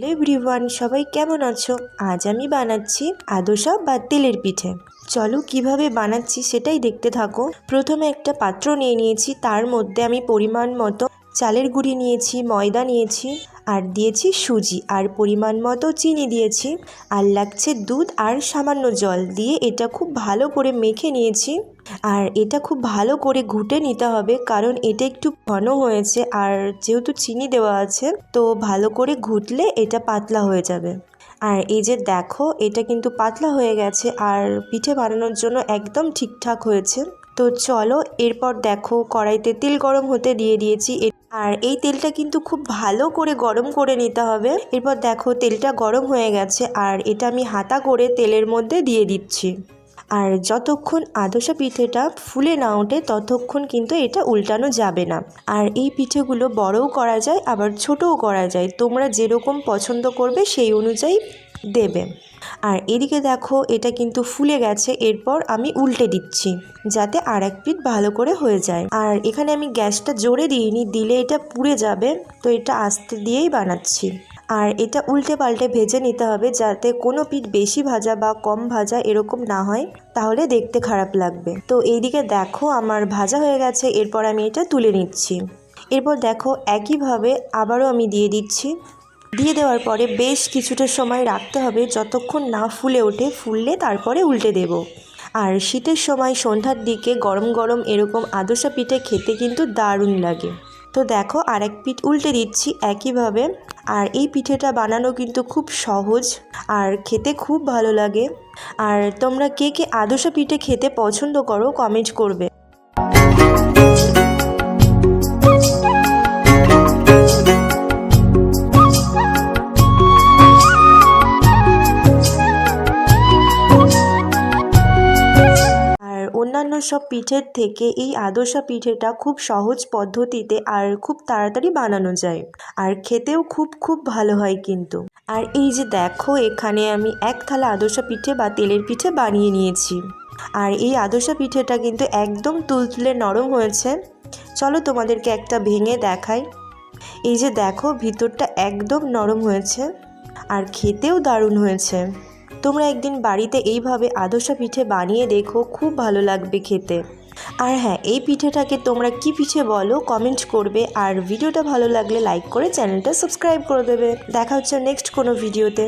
Hello everyone, সবাই কেমন আছো? আজ আমি বানাচ্ছি আদোসা বা তেলের পিঠে। চলো কীভাবে বানাচ্ছি সেটাই দেখতে থাকো। প্রথমে একটা পাত্র নিয়ে নিয়েছি, তার মধ্যে আমি পরিমাণ মতো চালের গুঁড়ি নিয়েছি, ময়দা নিয়েছি আর দিয়েছি সুজি, আর পরিমাণ মতো চিনি দিয়েছি, আর লাগছে দুধ আর সামান্য জল দিয়ে এটা খুব ভালো করে মেখে নিয়েছি। আর এটা খুব ভালো করে ঘুটে নিতে হবে, কারণ এটা একটু ঘন হয়েছে আর যেহেতু চিনি দেওয়া আছে, তো ভালো করে ঘুটলে এটা পাতলা হয়ে যাবে। আর এই যে দেখো, এটা কিন্তু পাতলা হয়ে গেছে আর পিঠে বানানোর জন্য একদম ঠিকঠাক হয়েছে। তো চলো, এরপর দেখো, কড়াইতে তেল গরম হতে দিয়ে দিয়েছি আর এই তেলটা কিন্তু খুব ভালো করে গরম করে নিতে হবে। এরপর দেখো তেলটা গরম হয়ে গেছে আর এটা আমি হাতা করে তেলের মধ্যে দিয়ে দিচ্ছি। আর যতক্ষণ আদসা পিঠেটা ফুলে না ওঠে, ততক্ষণ কিন্তু এটা উল্টানো যাবে না। আর এই পিঠেগুলো বড়ও করা যায়, আবার ছোটও করা যায়। তোমরা যেরকম পছন্দ করবে, সেই অনুযায়ী দেবে। আর এদিকে দেখো, এটা কিন্তু ফুলে গেছে, এরপর আমি উল্টে দিচ্ছি, যাতে আর এক পিঠ ভালো করে হয়ে যায়। আর এখানে আমি গ্যাসটা জোরে দিইনি, দিলে এটা পুড়ে যাবে, তো এটা আস্তে দিয়েই বানাচ্ছি। আর এটা উল্টে পাল্টে ভেজে নিতে হবে যাতে কোনো পিঠ বেশি ভাজা বা কম ভাজা এরকম না হয়, তাহলে দেখতে খারাপ লাগবে। তো এইদিকে দেখো আমার ভাজা হয়ে গেছে, এরপর আমি এটা তুলে নিচ্ছি। এরপর দেখো একইভাবে আবারও আমি দিয়ে দিচ্ছি। দিয়ে দেওয়ার পরে বেশ কিছুটা সময় রাখতে হবে, যতক্ষণ না ফুলে ওঠে, ফুললে তারপরে উল্টে দেব। আর শীতের সময় সন্ধ্যার দিকে গরম গরম এরকম আদসা পিঠে খেতে কিন্তু দারুণ লাগে। তো দেখো আর এক পিঠ উল্টে দিচ্ছি একইভাবে। আর এই পিঠেটা বানানো কিন্তু খুব সহজ আর খেতে খুব ভালো লাগে। আর তোমরা কে কে আদসা পিঠে খেতে পছন্দ করো কমেন্ট করবে। অন্যান্য সব পিঠের থেকে এই আদসা পিঠেটা খুব সহজ পদ্ধতিতে আর খুব তাড়াতাড়ি বানানো যায়। আর খেতেও খুব খুব ভালো হয় কিন্তু। আর এই যে দেখো, এখানে আমি এক থালা আদসা পিঠে বা তেলের পিঠে বানিয়ে নিয়েছি। আর এই আদসা পিঠেটা কিন্তু একদম তুলতুলে নরম হয়েছে। চলো তোমাদেরকে একটা ভেঙে দেখাই। এই যে দেখো, ভিতরটা একদম নরম হয়েছে। আর খেতেও দারুণ হয়েছে। তোমরা একদিন বাড়িতে এইভাবে আদসা পিঠে বানিয়ে দেখো, খুব ভালো লাগবে খেতে। আর হ্যাঁ এই পিঠেটাকে তোমরা কি পিঠে বলো কমেন্ট করবে, আর ভিডিওটা ভালো লাগলে লাইক করে চ্যানেলটা সাবস্ক্রাইব করে দেবে। দেখা হচ্ছে নেক্সট কোনো ভিডিওতে।